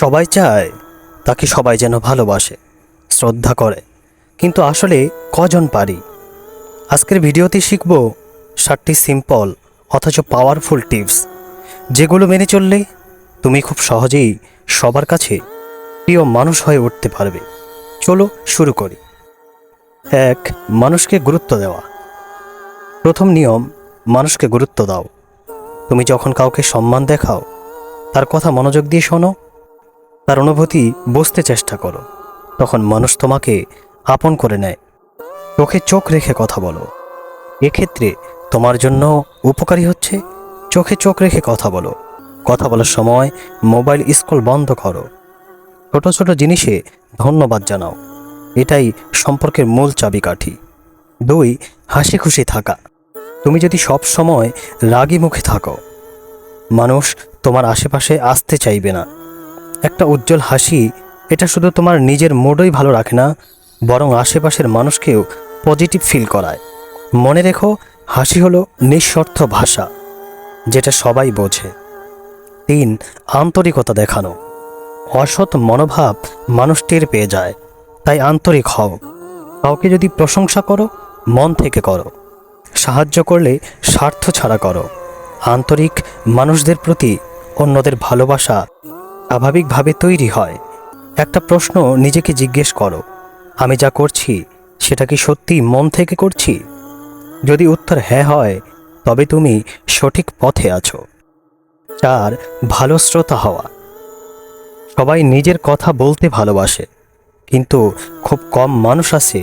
সবাই চায় তাকে সবাই যেন ভালোবাসে, শ্রদ্ধা করে। কিন্তু আসলে কজন পারি? আজকের ভিডিওতে শিখব সাতটি সিম্পল অথচ পাওয়ারফুল টিপস যেগুলো মেনে চললে তুমি খুব সহজেই সবার কাছে প্রিয় মানুষ হয়ে উঠতে পারবে। চলো শুরু করি। এক, মানুষকে গুরুত্ব দেওয়া। প্রথম নিয়ম, মানুষকে গুরুত্ব দাও। তুমি যখন কাউকে সম্মান দেখাও, তার কথা মনোযোগ দিয়ে শোনো তার অনুভূতি বুঝতে চেষ্টা করো। তখন মানুষ তোমাকে আপন করে নেয়। চোখে চোখ রেখে কথা বলো। এক্ষেত্রে তোমার জন্য উপকারী হচ্ছে চোখে চোখ রেখে কথা বলো। কথা বলার সময় মোবাইল স্কুল বন্ধ করো। ছোট ছোট জিনিসে ধন্যবাদ জানাও। এটাই সম্পর্কের মূল চাবিকাঠি। দুই হাসি খুশি থাকা। তুমি যদি সব সময় রাগী মুখে থাকো, মানুষ তোমার আশেপাশে আসতে চাইবে না। একটা উজ্জ্বল হাসি, এটা শুধু তোমার নিজের মুডই ভালো রাখে না, বরং আশেপাশের মানুষকেও পজিটিভ ফিল করায়। মনে রেখো, হাসি হলো নিঃস্বার্থ ভাষা, যেটা সবাই বোঝে। তিন, আন্তরিকতা দেখানো। অসৎ মনোভাব মানুষ টের পেয়ে যায়, তাই আন্তরিক হও। কাউকে যদি প্রশংসা করো, মন থেকে করো। সাহায্য করলে স্বার্থ ছাড়া করো। আন্তরিক মানুষদের প্রতি অন্যদের ভালোবাসা স্বাভাবিকভাবে তৈরি হয়। একটা প্রশ্ন নিজেকে জিজ্ঞেস করো, আমি যা করছি, সেটা কি সত্যি মন থেকে করছি? যদি উত্তর হ্যাঁ হয়, তবে তুমি সঠিক পথে আছো। চার, ভালো শ্রোতা হওয়া। সবাই নিজের কথা বলতে ভালোবাসে, কিন্তু খুব কম মানুষ আছে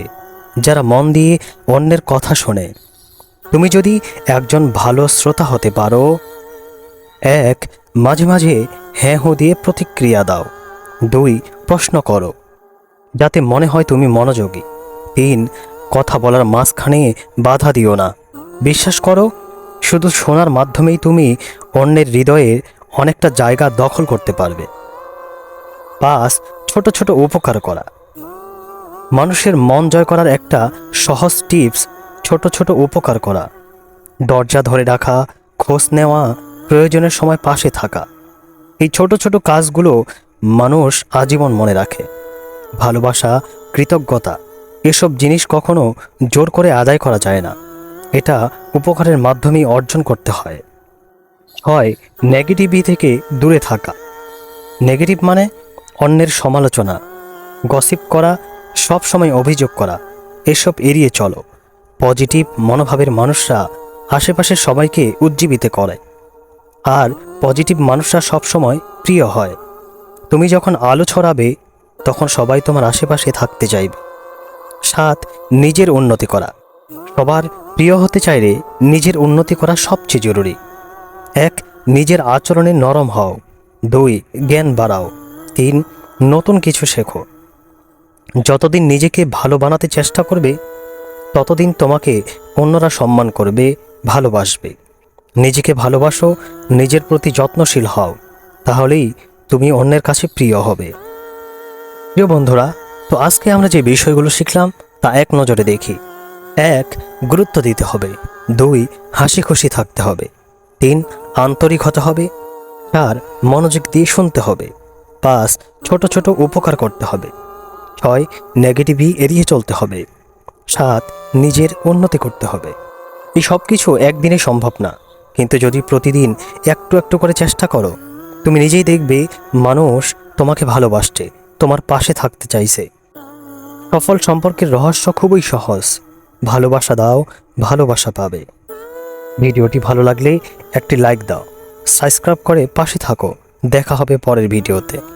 যারা মন দিয়ে অন্যের কথা শোনে। তুমি যদি একজন ভালো শ্রোতা হতে পারো, এক, মাঝে মাঝে হ্যাঁ হো দিয়ে প্রতিক্রিয়া দাও। দুই, প্রশ্ন করো। যাতে মনে হয় তুমি মনোযোগী। তিন, কথা বলার মাঝখানে বাধা দিও না। বিশ্বাস করো, শুধু শোনার মাধ্যমেই তুমি অন্যের হৃদয়ে অনেকটা জায়গা দখল করতে পারবে। পাঁচ, ছোট ছোট উপকার করা। মানুষের মন জয় করার একটা সহজ টিপস, ছোট ছোট উপকার করা। দরজা ধরে রাখা, খোঁজ নেওয়া, প্রয়োজনের সময় পাশে থাকা। এই ছোট ছোট কাজগুলো মানুষ আজীবন মনে রাখে। ভালোবাসা, কৃতজ্ঞতা, এসব জিনিস কখনো জোর করে আদায় করা যায় না। এটা উপকারের মাধ্যমেই অর্জন করতে হয়। হয় নেগেটিভি থেকে দূরে থাকা। নেগেটিভ মানে অন্যের সমালোচনা, গসিপ করা সব সময় অভিযোগ করা, এসব এড়িয়ে চলো। পজিটিভ মনোভাবের মানুষরা আশেপাশের সবাইকে উজ্জীবিত করে। আর পজিটিভ মানুষরা সবসময় প্রিয় হয়। তুমি যখন আলো ছড়াবে, তখন সবাই তোমার আশেপাশে থাকতে চাইবে। সাত নিজের উন্নতি করা। সবার প্রিয় হতে চাইলে নিজের উন্নতি করা সবচেয়ে জরুরি। এক, নিজের আচরণে নরম হও। দুই, জ্ঞান বাড়াও। তিন, নতুন কিছু শেখো। যতদিন নিজেকে ভালো বানাতে চেষ্টা করবে, ততদিন তোমাকে অন্যরা সম্মান করবে, ভালোবাসবে। নিজেকে ভালোবাসো, নিজের প্রতি যত্নশীল হও, তাহলেই তুমি অন্যের কাছে প্রিয় হবে। প্রিয় বন্ধুরা, তো আজকে আমরা যে বিষয়গুলো শিখলাম তা এক নজরে দেখি। এক, গুরুত্ব দিতে হবে। দুই হাসি খুশি থাকতে হবে। তিন, আন্তরিক হতে হবে। চার, মনোযোগ দিয়ে শুনতে হবে। পাঁচ, ছোট ছোট উপকার করতে হবে। ছয় নেগেটিভই এড়িয়ে চলতে হবে। সাত, নিজের উন্নতি করতে হবে। এই সব কিছু একদিনে সম্ভব না। কিন্তু যদি প্রতিদিন একটু একটু করে চেষ্টা করো, তুমি নিজেই দেখবে মানুষ তোমাকে ভালোবাসছে, তোমার পাশে থাকতে চাইছে। সফল সম্পর্কের রহস্য খুবই সহজ। ভালোবাসা দাও, ভালোবাসা পাবে। ভিডিওটি ভালো লাগলে একটি লাইক দাও। সাবস্ক্রাইব করে পাশে থাকো। দেখা হবে পরের ভিডিওতে।